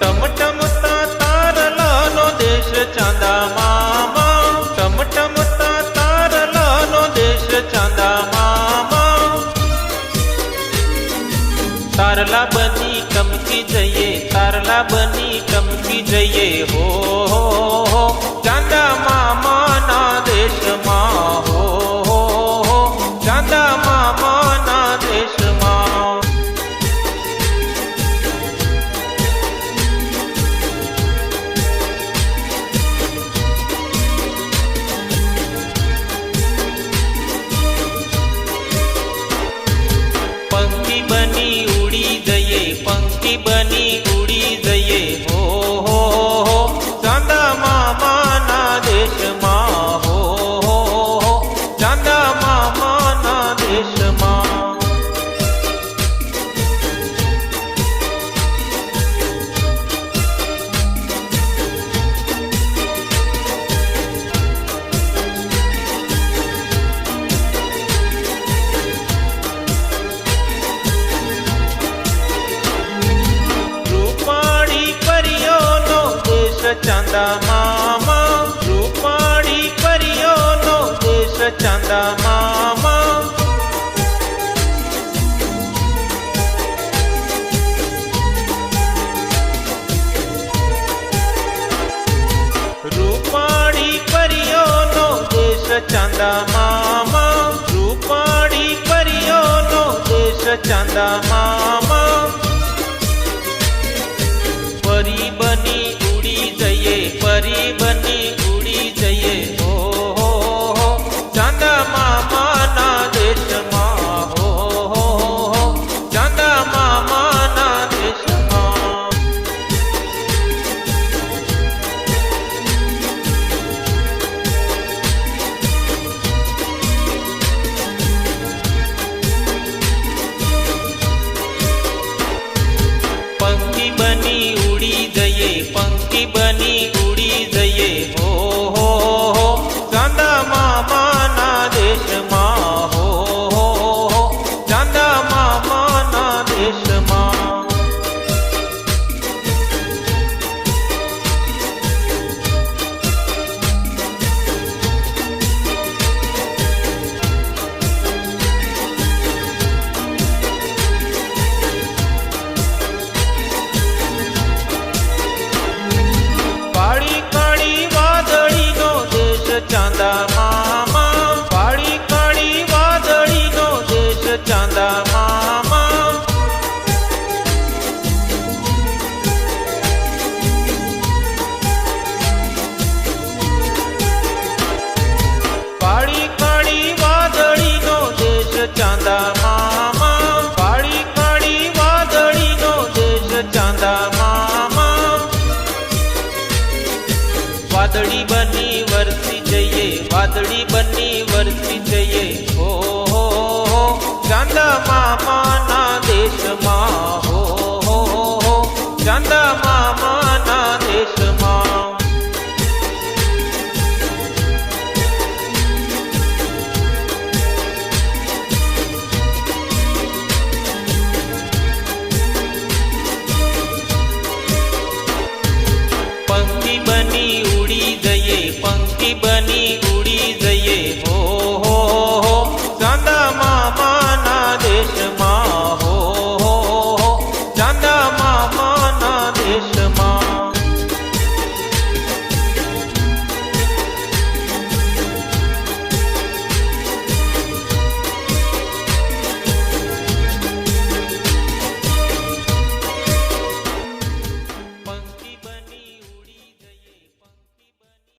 ટમટમતા તારલાનો દેશ મામા દેશ ચાંદા મામા તારલા બની કમકી જઈએ, તારલા બની કમકી જઈએ. હો ચાંદા મામાના દેશમાં દેશ ચાંદા મામા રૂપાળી પરીઓનો દેશ ચાંદા મામા રૂપાળી પરીઓનો દેશ ચાંદા મામા રૂપાળી પરીઓનો દેશ ચાંદા મામા બની ઉડી જઈએ પંક્તિ બની ચાંદા મામા કાળી કાળી વાદળીનો દેશ ચાંદા મામા. વાદળી બની વરસી જઈએ વાદળી બની વરસી જઈએ. હો હો, ચાંદા મામાના દેશમાં. હો હો, ચાંદા મામાના बनी